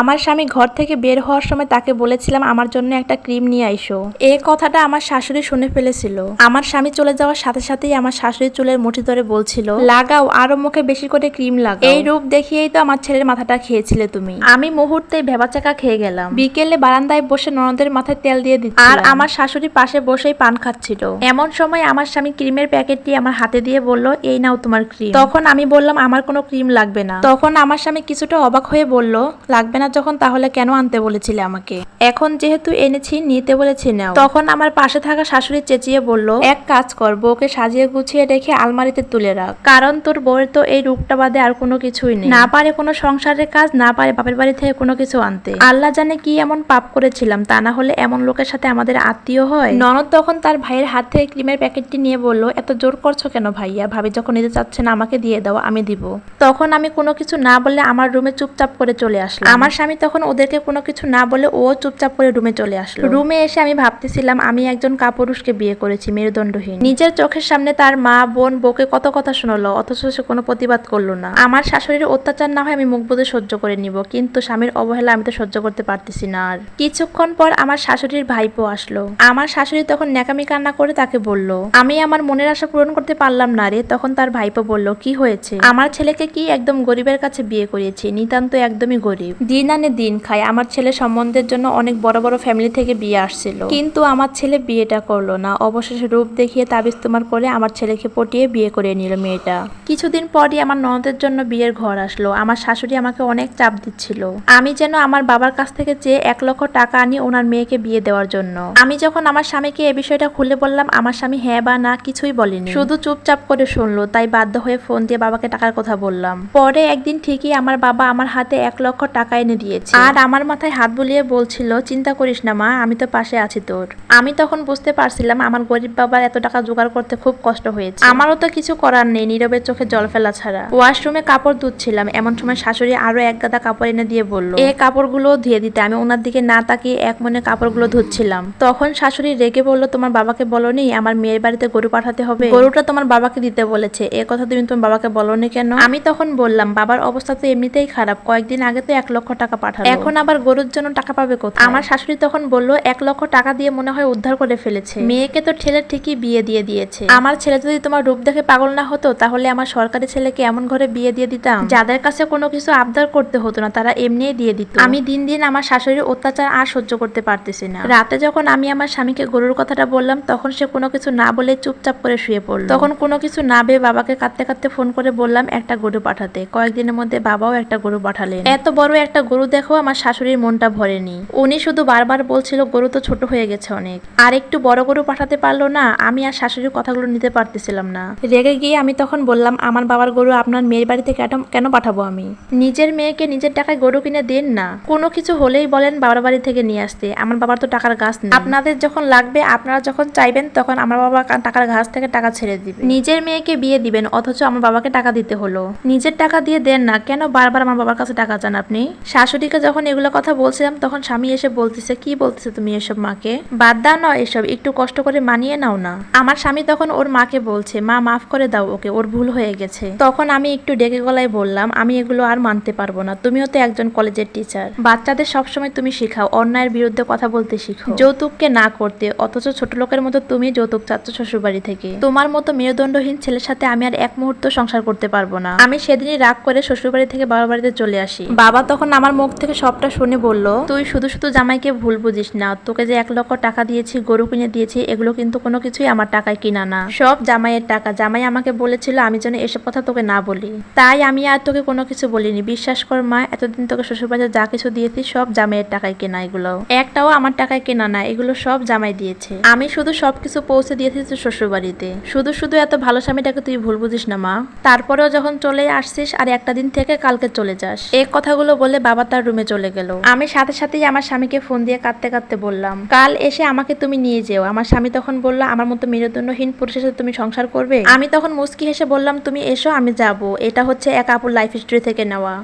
আমার স্বামী ঘর থেকে বের হওয়ার সময় তাকে বলেছিলাম, আমার জন্য একটা ক্রিম নিয়ে আইসো। এই কথাটা আমার শাশুড়ি শুনে ফেলেছিল। আমার স্বামী চলে যাওয়ার সাথে সাথেই আমার শাশুড়ি চুলের মুঠি ধরে বলছিল, লাগাও, আরও মুখে বেশি করে ক্রিম লাগাও। এই রূপ দেখিয়েই তো আমার ছেলের মাথাটা খেয়েছিলে তুমি। আমি মুহূর্তেই ভেবাচাকা খেয়ে গেলাম। বিকেলে বারান্দায় বসে ননদের মাথায় তেল দিয়ে দিচ্ছি আর আমার শাশুড়ি পাশে বসেই পান খাচ্ছিল। এমন সময় আমার স্বামী ক্রিমের প্যাকেটটি আমার হাতে দিয়ে বলল, এই নাও তোমার ক্রিম। তখন আমি বললাম, আমার কোনো ক্রিম লাগবে না। তখন আমার স্বামী কিছুটা অবাক হয়ে বলল, লাগবে না যখন, তাহলে কেন আনতে বলেছিলে আমাকে? এখন যেহেতু এনেছি, নিতে বলেছি নাও। তখন আমার পাশে থাকা শাশুড়ি চেঁচিয়ে বলল, এক কাজ কর, বউকে সাজিয়ে গুছিয়ে রেখে আলমারিতে তুলে রাখ। কারণ তোর বউয়ের তো এই রূপটা বাদে আর কোনো কিছুই নেই। না পারে কোনো সংসারের কাজ, না পারে বাপের বাড়ি থেকে কোনো কিছু আনতে। আল্লাহ জানে কি এমন পাপ করেছিলাম, তা না হলে এমন লোকের সাথে আমাদের আত্মীয় হয়? ননদ তখন তার ভাইয়ের হাত থেকে ক্রিমের প্যাকেটটি নিয়ে বলল, এত জোর করছ কেন ভাইয়া? ভাবি যখন নিতে চাচ্ছে না, আমাকে দিয়ে দাও, আমি দিব। তখন আমি কোনো কিছু না বলে আমার রুমে চুপচাপ করে চলে আসলাম। আমার স্বামী তখন ওদেরকে কোনো কিছু না বলে ও চুপচাপ করে রুমে চলে আসলো। রুমে এসে আমি ভাবতেছিলাম, আমি একজন কাপুরুষকে বিয়ে করেছি, মেরুদণ্ডহীন। নিজের চোখের সামনে তার মা, বোন বউকে কত কথা শোনালো, অথচ সে কোনো প্রতিবাদ করল না। আমার শাশুড়ির অত্যাচার না হয় আমি মুখ বুঝে সহ্য করে নিব, কিন্তু স্বামীর অবহেলা আমি তো সহ্য করতে পারতেছি না আর। কিছুক্ষণ পর আমার শাশুড়ির ভাইপো আসলো। আমার শাশুড়ি তখন ন্যাকামি কান্না করে তাকে বলল, আমি আমার মনের আশা পূরণ করতে পারলাম না রে। তখন তার ভাইপো বলল, কি হয়েছে? আমার ছেলেকে কি একদম গরিবের কাছে বিয়ে করিয়েছি? নিতান্ত একদমই গরিব। দিন আনে দিন খায়। আমার ছেলে সম্বন্ধের জন্য অনেক বড় বড় ফ্যামিলি থেকে বিয়ে আসছিল। কিন্তু আমার ছেলে বিয়েটা করল না। অবশেষে রূপ দেখিয়ে তাবিজ তোমার করে আমার ছেলেকে পটিয়ে বিয়ে করে নিল মেয়েটা। কিছুদিন পরই আমার ননদের জন্য বিয়ের ঘর আসলো। আমার শাশুড়ি আমাকে অনেক চাপ দিচ্ছিল। আমি যেন আমার বাবার কাছ থেকে চেয়ে এক লক্ষ টাকা আনি ওনার মেয়েকে বিয়ে দেওয়ার জন্য। আমি যখন আমার স্বামীকে এ বিষয়টা খুলে বললাম, আমার স্বামী হ্যাঁ বা না কিছুই বলেনি। শুধু চুপচাপ করে শুনলো, তাই বাধ্য হয়ে ফোন দিয়ে বাবাকে টাকার কথা বললাম। পরে একদিন ঠিকই আমার বাবা আমার হাতে এক লক্ষ টাকা এনে দিয়েছে। আর আমার মাথায় হাত বুলিয়ে বলছিল, চিন্তা করিস না মা, আমি তো পাশে আছি তোর। আমি তখন বুঝতে পারছিলাম আমার গরিব বাবার এত টাকা জোগাড় করতে খুব কষ্ট হয়েছে। আমারও তো কিছু করার নেই, নীরবের চোখে জল ফেলা ছাড়া। ওয়াশরুমে কাপড় ধুচ্ছিলাম এমন সময় শাশুড়ি আরও এক গাদা কাপড় এনে দিয়ে বলল এই কাপড়গুলো ধুয়ে দিতে, আমি ওনার দিকে না তাকিয়ে এক মনে কাপড়গুলো ধুচ্ছিলাম। তখন শাশুড়ি রেগে বলল, তোমার বাবাকে বলনি, আমার মেয়ের বাড়িতে গরু পাঠাতে হবে? গরুটা তোমার বাবাকে দিতে বলেছে, এ কথা তুমি তোমার বাবাকে বলনি কেন? আমি তখন বললাম, বাবার অবস্থা তো এমনিতেই খারাপ, কয়েকদিন আগে তো এক লক্ষ টাকা পাঠালো। এখন আবার গরুর জন্য টাকা পাবে কোথায়? আমার শাশুড়ি তখন বলল এক লক্ষ টাকা দিয়ে মনে হয় উদ্ধার করে ফেলেছে। মেয়েকে তো ঠেলে ঠিকই বিয়ে দিয়ে দিয়েছে। আমার ছেলে যদি তোমার রূপ দেখে পাগল না হতো তাহলে আমার সরকারি ছেলেকে এমন ঘরে বিয়ে দিয়ে দিতাম। যাদের কাছে কোনো কিছু আবদার করতে হতো না তারা এমনিই দিয়ে দিত। আমি দিন দিন আমার শাশুড়ির অত্যাচার আর সহ্য করতে পারতেছি না। রাতে যখন আমি আমার স্বামীকে গরুর কথাটা বললাম তখন সে কোনো কিছু না বলে চুপচাপ করে শুয়ে পড়ল। তখন কোনো কিছু না ভেবে বাবাকে কাঁদতে কাঁদতে ফোন করে বললাম একটা গরু পাঠাতে। কয়েকদিনের মধ্যে বাবাও একটা গরু পাঠালেন। এত বড় একটা গরু দেখো, আমার শাশুড়ির মনটা ভরেনি। উনি শুধু বারবার বলছিল, গরু তো ছোট হয়ে গেছে অনেক। আর একটু বড় গরু পাঠাতে পারল না, আমি আর শাশুড়ির কথাগুলো নিতে পারতেছিলাম না। রেগে গিয়ে আমি তখন বললাম, আমার বাবার গরু আপনার মেয়ের বাড়িতে কেন পাঠাবো আমি? নিজের মেয়েকে নিজের টাকায় গরু কিনে দেন না। কোনো কিছু হলেই বলেন বাবার বাড়ি থেকে নিয়ে আসতে। আমার বাবার তো টাকার গাছ নেই। আপনাদের যখন লাগবে, আপনারা যখন চাইবেন, তখন আমার বাবা টাকার ঘাস থেকে টাকা ছেড়ে দিবে। নিজের মেয়েকে বিয়ে দিবেন, অথচ আমার বাবাকে টাকা দিতে হলো। নিজের টাকা দিয়ে দেন না, কেন বারবার আমার বাবার কাছে টাকা চান আপনি? শাশুড়িকে যখন এগুলো কথা বলছিলাম, তখন স্বামী এসে বলতেছে, কি বলতেছে তুমি এসব মাকে? বাদ দাও না এসব, একটু কষ্ট করে মানিয়ে নাও না। আমার স্বামী তখন ওর মাকে বলছে, মা, মাফ করে দাও ওকে, ওর ভুল হয়ে গেছে। তখন আমি একটু ডেকে গলায় বললাম, আমি এগুলো আর মানতে পারব না, তুমিও তো একজন কলেজের টিচার। বাচ্চাদের সবসময় তুমি শিখাও, অন্যায়ের বিরুদ্ধে কথা বলতে শিখো। যৌতুককে না করতে, অথচ ছোট লোকের মতো তুমি যৌতুক চাচ্ছ শ্বশুরবাড়ি থেকে। তোমার মতো মেরুদণ্ডহীন ছেলের সাথে আমি আর এক মুহূর্ত সংসার করতে পারব না। আমি সেদিনই রাগ করে শ্বশুরবাড়ি থেকে বাবার বাড়িতে চলে আসি। বাবা তখন আমার মুখ থেকে সবটা শুনে বলল, তুই শুধু শুধু জামাইকে ভুল বুঝিস না। তোকে যে এক লক্ষ টাকা দিয়েছি, গরু কিনে দিয়েছি, এগুলো কিন্তু কোনো কিছুই আমার টাকায় কিনা না। সব জামাইয়ের টাকা। জামাই আমাকে বলেছিল আমি যেন এসব কথা তোকে না বলি। তাই আমি আর তোকে কোনো কিছু বলিনি। বিশ্বাস কর মা, এতদিন তোকে শ্বশুরবাড়িতে যা কিছু দিয়েছি, সব জামাইয়ের টাকায় কেনা এগুলো। একটাও আমার টাকায় কেনা না, এগুলো সব জামাই দিয়েছে। আমি শুধু সবকিছু পৌঁছে দিয়েছি তোর শ্বশুরবাড়িতে। শুধু শুধু এত ভালো স্বামীটাকে তুই ভুল বুঝিস না মা। তারপরেও যখন চলে আসছিস আর একটা দিন থেকে কালকে চলে যাস। এই কথাগুলো বলে বাবা তার রুমে চলে গেল। আমি সাথে সাথেই আমার স্বামীকে ফোন দিয়ে কাঁদতে কাঁদতে বললাম, কাল এসে আমাকে তুমি নিয়ে যেও। আমার স্বামী তখন বলল, আমার মতো মেরুদণ্ডহীন পুরুষের সাথে তুমি সংসার করবে? আমি তখন মুস্কি হেসে বললাম, তুমি এসো, আমি যাব। এটা হচ্ছে এক আপুর লাইফ হিস্ট্রি থেকে নেওয়া।